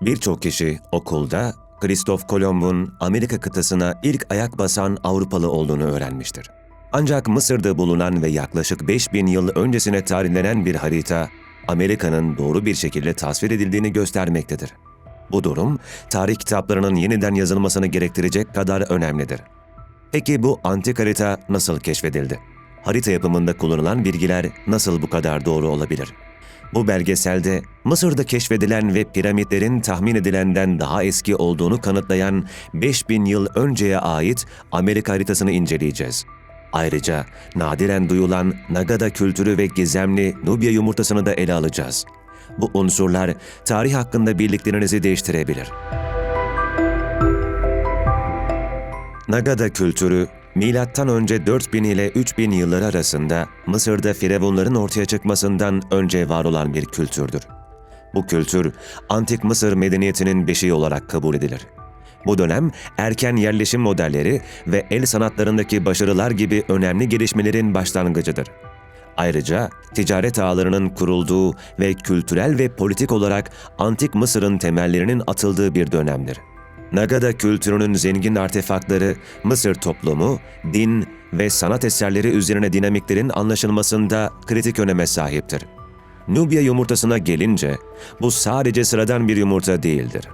Birçok kişi okulda Kristof Kolomb'un Amerika kıtasına ilk ayak basan Avrupalı olduğunu öğrenmiştir. Ancak Mısır'da bulunan ve yaklaşık 5000 yıl öncesine tarihlenen bir harita, Amerika'nın doğru bir şekilde tasvir edildiğini göstermektedir. Bu durum, tarih kitaplarının yeniden yazılmasını gerektirecek kadar önemlidir. Peki bu antik harita nasıl keşfedildi? Harita yapımında kullanılan bilgiler nasıl bu kadar doğru olabilir? Bu belgeselde Mısır'da keşfedilen ve piramitlerin tahmin edilenden daha eski olduğunu kanıtlayan 5000 yıl önceye ait Amerika haritasını inceleyeceğiz. Ayrıca nadiren duyulan Nagada kültürü ve gizemli Nubya yumurtasını da ele alacağız. Bu unsurlar tarih hakkında bildiklerinizi değiştirebilir. Nagada kültürü Önce 4000 ile 3000 yılları arasında Mısır'da firavunların ortaya çıkmasından önce var olan bir kültürdür. Bu kültür antik Mısır medeniyetinin beşiği olarak kabul edilir. Bu dönem erken yerleşim modelleri ve el sanatlarındaki başarılar gibi önemli gelişmelerin başlangıcıdır. Ayrıca ticaret ağlarının kurulduğu ve kültürel ve politik olarak antik Mısır'ın temellerinin atıldığı bir dönemdir. Nagada kültürünün zengin artefaktları Mısır toplumu, din ve sanat eserleri üzerine dinamiklerin anlaşılmasında kritik öneme sahiptir. Nubya yumurtasına gelince bu sadece sıradan bir yumurta değildir.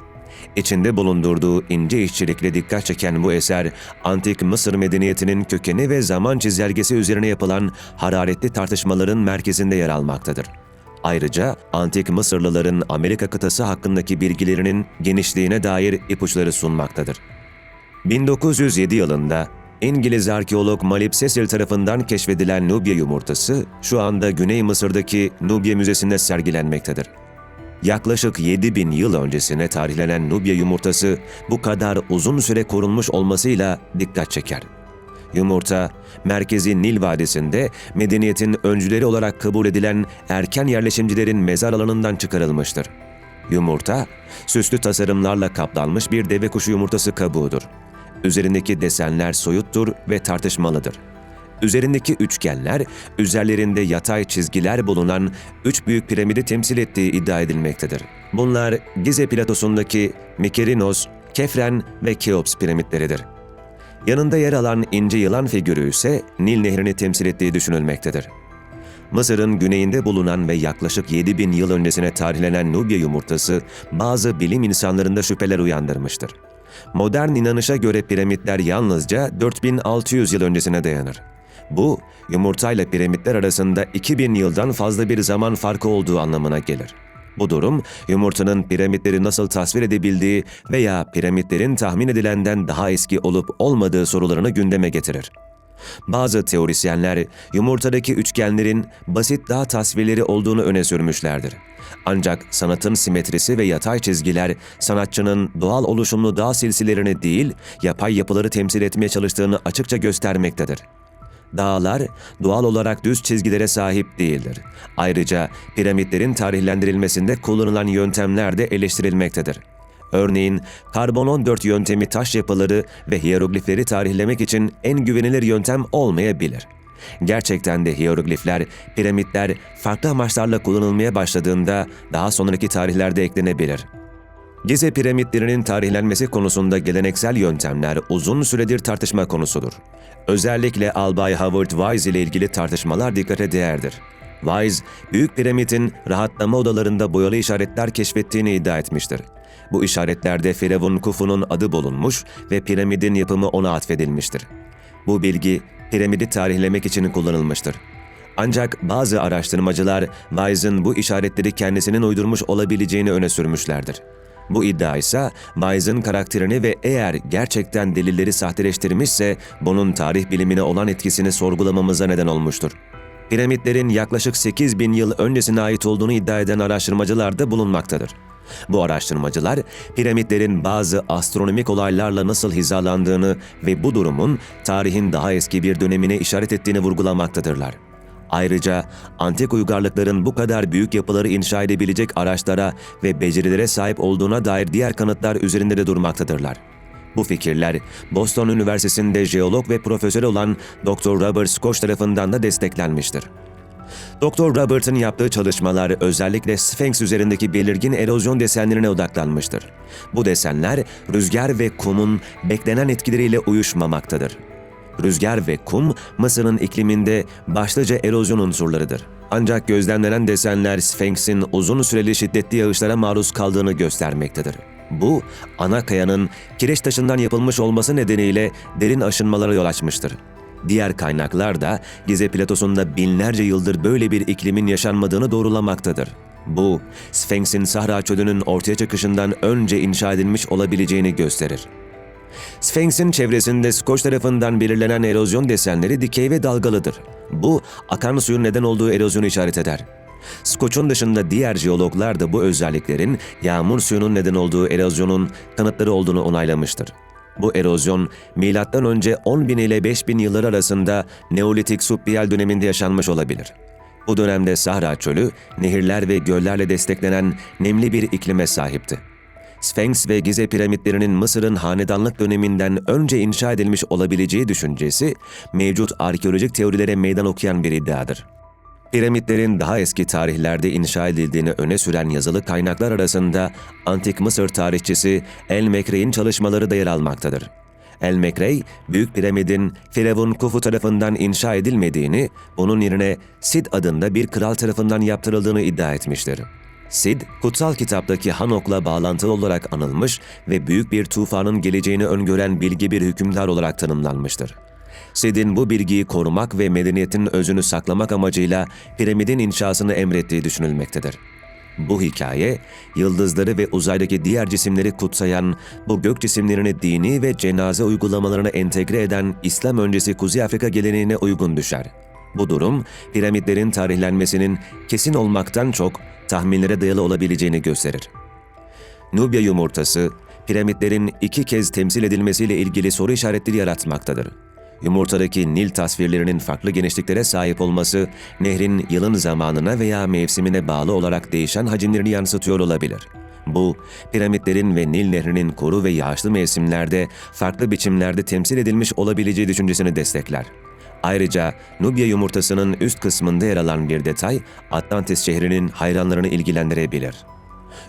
İçinde bulundurduğu ince işçilikle dikkat çeken bu eser, antik Mısır medeniyetinin kökeni ve zaman çizelgesi üzerine yapılan hararetli tartışmaların merkezinde yer almaktadır. Ayrıca antik Mısırlıların Amerika kıtası hakkındaki bilgilerinin genişliğine dair ipuçları sunmaktadır. 1907 yılında İngiliz arkeolog Malip Cecil tarafından keşfedilen Nubya yumurtası şu anda Güney Mısır'daki Nubya Müzesi'nde sergilenmektedir. Yaklaşık 7000 yıl öncesine tarihlenen Nubya yumurtası bu kadar uzun süre korunmuş olmasıyla dikkat çeker. Yumurta, merkezi Nil Vadisi'nde medeniyetin öncüleri olarak kabul edilen erken yerleşimcilerin mezar alanından çıkarılmıştır. Yumurta, süslü tasarımlarla kaplanmış bir deve kuşu yumurtası kabuğudur. Üzerindeki desenler soyuttur ve tartışmalıdır. Üzerindeki üçgenler, üzerlerinde yatay çizgiler bulunan üç büyük piramidi temsil ettiği iddia edilmektedir. Bunlar Gize platosundaki Mikerinos, Kefren ve Keops piramitleridir. Yanında yer alan ince yılan figürü ise Nil Nehri'ni temsil ettiği düşünülmektedir. Mısır'ın güneyinde bulunan ve yaklaşık 7000 yıl öncesine tarihlenen Nubya yumurtası bazı bilim insanlarında şüpheler uyandırmıştır. Modern inanışa göre piramitler yalnızca 4600 yıl öncesine dayanır. Bu, yumurtayla piramitler arasında 2000 yıldan fazla bir zaman farkı olduğu anlamına gelir. Bu durum, yumurtanın piramitleri nasıl tasvir edebildiği veya piramitlerin tahmin edilenden daha eski olup olmadığı sorularını gündeme getirir. Bazı teorisyenler yumurtadaki üçgenlerin basit dağ tasvirleri olduğunu öne sürmüşlerdir. Ancak sanatın simetrisi ve yatay çizgiler sanatçının doğal oluşumlu dağ silsilerini değil, yapay yapıları temsil etmeye çalıştığını açıkça göstermektedir. Dağlar doğal olarak düz çizgilere sahip değildir. Ayrıca piramitlerin tarihlendirilmesinde kullanılan yöntemler de eleştirilmektedir. Örneğin karbon 14 yöntemi taş yapıları ve hieroglifleri tarihlemek için en güvenilir yöntem olmayabilir. Gerçekten de hieroglifler, piramitler farklı amaçlarla kullanılmaya başladığında daha sonraki tarihlerde eklenebilir. Gize piramitlerinin tarihlenmesi konusunda geleneksel yöntemler uzun süredir tartışma konusudur. Özellikle Albay Howard Wise ile ilgili tartışmalar dikkate değerdir. Wise, Büyük Piramit'in rahatlama odalarında boyalı işaretler keşfettiğini iddia etmiştir. Bu işaretlerde Firavun Kufu'nun adı bulunmuş ve piramidin yapımı ona atfedilmiştir. Bu bilgi piramidi tarihlemek için kullanılmıştır. Ancak bazı araştırmacılar Wise'ın bu işaretleri kendisinin uydurmuş olabileceğini öne sürmüşlerdir. Bu iddia ise Wise'ın karakterini ve eğer gerçekten delilleri sahteleştirmişse bunun tarih bilimine olan etkisini sorgulamamıza neden olmuştur. Piramitlerin yaklaşık 8 bin yıl öncesine ait olduğunu iddia eden araştırmacılar da bulunmaktadır. Bu araştırmacılar piramitlerin bazı astronomik olaylarla nasıl hizalandığını ve bu durumun tarihin daha eski bir dönemine işaret ettiğini vurgulamaktadırlar. Ayrıca antik uygarlıkların bu kadar büyük yapıları inşa edebilecek araçlara ve becerilere sahip olduğuna dair diğer kanıtlar üzerinde de durmaktadırlar. Bu fikirler Boston Üniversitesi'nde jeolog ve profesör olan Dr. Robert Skoch tarafından da desteklenmiştir. Doktor Robert'ın yaptığı çalışmalar özellikle Sphinx üzerindeki belirgin erozyon desenlerine odaklanmıştır. Bu desenler rüzgar ve kumun beklenen etkileriyle uyuşmamaktadır. Rüzgar ve kum, Mısır'ın ikliminde başlıca erozyon unsurlarıdır. Ancak gözlemlenen desenler Sphinx'in uzun süreli şiddetli yağışlara maruz kaldığını göstermektedir. Bu, ana kayanın kireç taşından yapılmış olması nedeniyle derin aşınmalara yol açmıştır. Diğer kaynaklar da Gize platosunda binlerce yıldır böyle bir iklimin yaşanmadığını doğrulamaktadır. Bu, Sphinx'in Sahra çölünün ortaya çıkışından önce inşa edilmiş olabileceğini gösterir. Sphinx'in çevresinde Skoç tarafından belirlenen erozyon desenleri dikey ve dalgalıdır. Bu, akan suyun neden olduğu erozyonu işaret eder. Skoç'un dışında diğer jeologlar da bu özelliklerin yağmur suyunun neden olduğu erozyonun kanıtları olduğunu onaylamıştır. Bu erozyon, M.Ö. 10.000 ile 5.000 yılları arasında Neolitik Subbiyal döneminde yaşanmış olabilir. Bu dönemde Sahra Çölü, nehirler ve göllerle desteklenen nemli bir iklime sahipti. Sphinx ve Gize piramitlerinin Mısır'ın hanedanlık döneminden önce inşa edilmiş olabileceği düşüncesi, mevcut arkeolojik teorilere meydan okuyan bir iddiadır. Piramitlerin daha eski tarihlerde inşa edildiğini öne süren yazılı kaynaklar arasında Antik Mısır tarihçisi El Mekrey'in çalışmaları da yer almaktadır. El Mekrey, Büyük Piramidin Firavun Kufu tarafından inşa edilmediğini, bunun yerine Sid adında bir kral tarafından yaptırıldığını iddia etmiştir. Sid, kutsal kitaptaki Hanok'la bağlantılı olarak anılmış ve büyük bir tufanın geleceğini öngören bilgi bir hükümdar olarak tanımlanmıştır. Sid'in bu bilgiyi korumak ve medeniyetin özünü saklamak amacıyla piramidin inşasını emrettiği düşünülmektedir. Bu hikaye, yıldızları ve uzaydaki diğer cisimleri kutsayan, bu gök cisimlerini dini ve cenaze uygulamalarına entegre eden İslam öncesi Kuzey Afrika geleneğine uygun düşer. Bu durum, piramitlerin tarihlenmesinin kesin olmaktan çok tahminlere dayalı olabileceğini gösterir. Nubya yumurtası, piramitlerin iki kez temsil edilmesiyle ilgili soru işaretleri yaratmaktadır. Yumurtadaki Nil tasvirlerinin farklı genişliklere sahip olması, nehrin yılın zamanına veya mevsimine bağlı olarak değişen hacimlerini yansıtıyor olabilir. Bu, piramitlerin ve Nil nehrinin kuru ve yağışlı mevsimlerde farklı biçimlerde temsil edilmiş olabileceği düşüncesini destekler. Ayrıca Nubya yumurtasının üst kısmında yer alan bir detay Atlantis şehrinin hayranlarını ilgilendirebilir.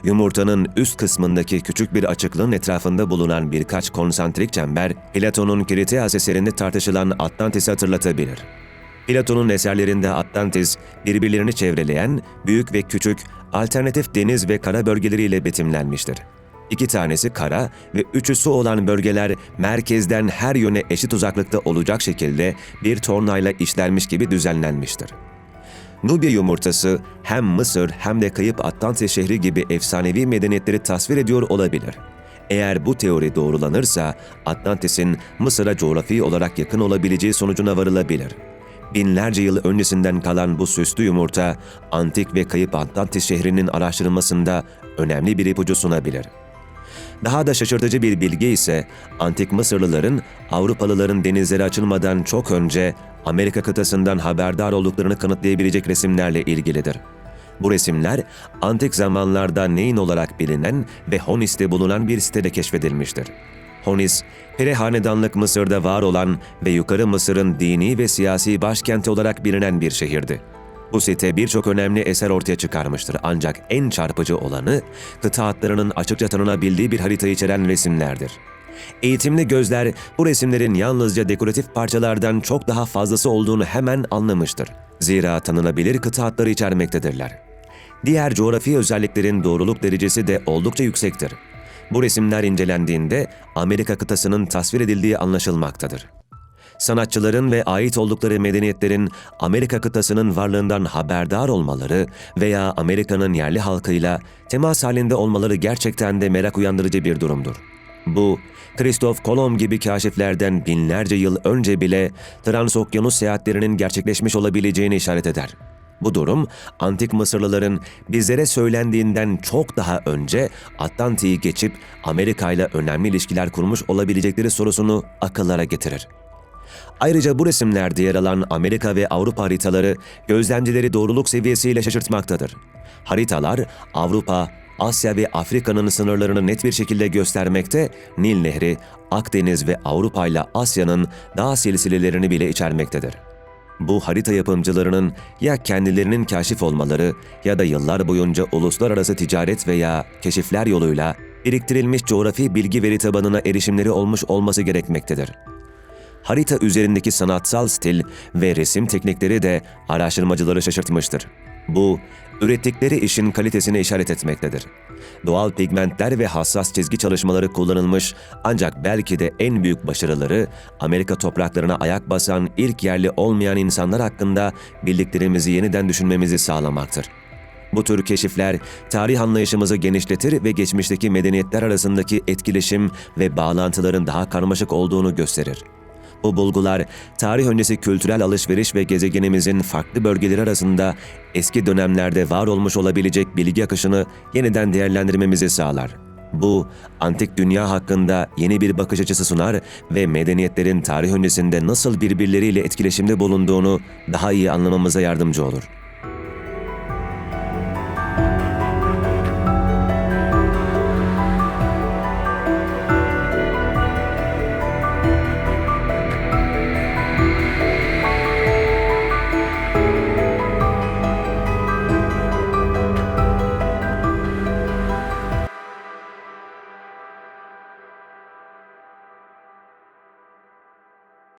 Yumurtanın üst kısmındaki küçük bir açıklığın etrafında bulunan birkaç konsantrik çember, Platon'un Kriteas eserinde tartışılan Atlantis'i hatırlatabilir. Platon'un eserlerinde Atlantis, birbirlerini çevreleyen büyük ve küçük alternatif deniz ve kara bölgeleriyle betimlenmiştir. İki tanesi kara ve üçü su olan bölgeler merkezden her yöne eşit uzaklıkta olacak şekilde bir tornayla işlenmiş gibi düzenlenmiştir. Nubya yumurtası hem Mısır hem de kayıp Atlantis şehri gibi efsanevi medeniyetleri tasvir ediyor olabilir. Eğer bu teori doğrulanırsa Atlantis'in Mısır'a coğrafi olarak yakın olabileceği sonucuna varılabilir. Binlerce yıl öncesinden kalan bu süslü yumurta, antik ve kayıp Atlantis şehrinin araştırılmasında önemli bir ipucu sunabilir. Daha da şaşırtıcı bir bilgi ise antik Mısırlıların Avrupalıların denizlere açılmadan çok önce Amerika kıtasından haberdar olduklarını kanıtlayabilecek resimlerle ilgilidir. Bu resimler antik zamanlarda Neyn olarak bilinen ve Honis'te bulunan bir sitede keşfedilmiştir. Honis, Pere Hanedanlık Mısır'da var olan ve Yukarı Mısır'ın dini ve siyasi başkenti olarak bilinen bir şehirdi. Bu site birçok önemli eser ortaya çıkarmıştır ancak en çarpıcı olanı kıta hatlarının açıkça tanınabildiği bir harita içeren resimlerdir. Eğitimli gözler bu resimlerin yalnızca dekoratif parçalardan çok daha fazlası olduğunu hemen anlamıştır. Zira tanınabilir kıta hatları içermektedirler. Diğer coğrafi özelliklerin doğruluk derecesi de oldukça yüksektir. Bu resimler incelendiğinde Amerika kıtasının tasvir edildiği anlaşılmaktadır. Sanatçıların ve ait oldukları medeniyetlerin Amerika kıtasının varlığından haberdar olmaları veya Amerika'nın yerli halkıyla temas halinde olmaları gerçekten de merak uyandırıcı bir durumdur. Bu, Kristof Kolomb gibi kaşiflerden binlerce yıl önce bile transokyanus seyahatlerinin gerçekleşmiş olabileceğini işaret eder. Bu durum, antik Mısırlıların bizlere söylendiğinden çok daha önce Atlantik'i geçip Amerika ile önemli ilişkiler kurmuş olabilecekleri sorusunu akıllara getirir. Ayrıca bu resimlerde yer alan Amerika ve Avrupa haritaları gözlemcileri doğruluk seviyesiyle şaşırtmaktadır. Haritalar Avrupa, Asya ve Afrika'nın sınırlarını net bir şekilde göstermekte, Nil Nehri, Akdeniz ve Avrupa ile Asya'nın dağ silsilelerini bile içermektedir. Bu harita yapımcılarının ya kendilerinin kaşif olmaları ya da yıllar boyunca uluslararası ticaret veya keşifler yoluyla biriktirilmiş coğrafi bilgi veri tabanına erişimleri olmuş olması gerekmektedir. Harita üzerindeki sanatsal stil ve resim teknikleri de araştırmacıları şaşırtmıştır. Bu, ürettikleri işin kalitesine işaret etmektedir. Doğal pigmentler ve hassas çizgi çalışmaları kullanılmış ancak belki de en büyük başarıları Amerika topraklarına ayak basan ilk yerli olmayan insanlar hakkında bildiklerimizi yeniden düşünmemizi sağlamaktır. Bu tür keşifler tarih anlayışımızı genişletir ve geçmişteki medeniyetler arasındaki etkileşim ve bağlantıların daha karmaşık olduğunu gösterir. Bu bulgular tarih öncesi kültürel alışveriş ve gezegenimizin farklı bölgeleri arasında eski dönemlerde var olmuş olabilecek bilgi akışını yeniden değerlendirmemizi sağlar. Bu, antik dünya hakkında yeni bir bakış açısı sunar ve medeniyetlerin tarih öncesinde nasıl birbirleriyle etkileşimde bulunduğunu daha iyi anlamamıza yardımcı olur.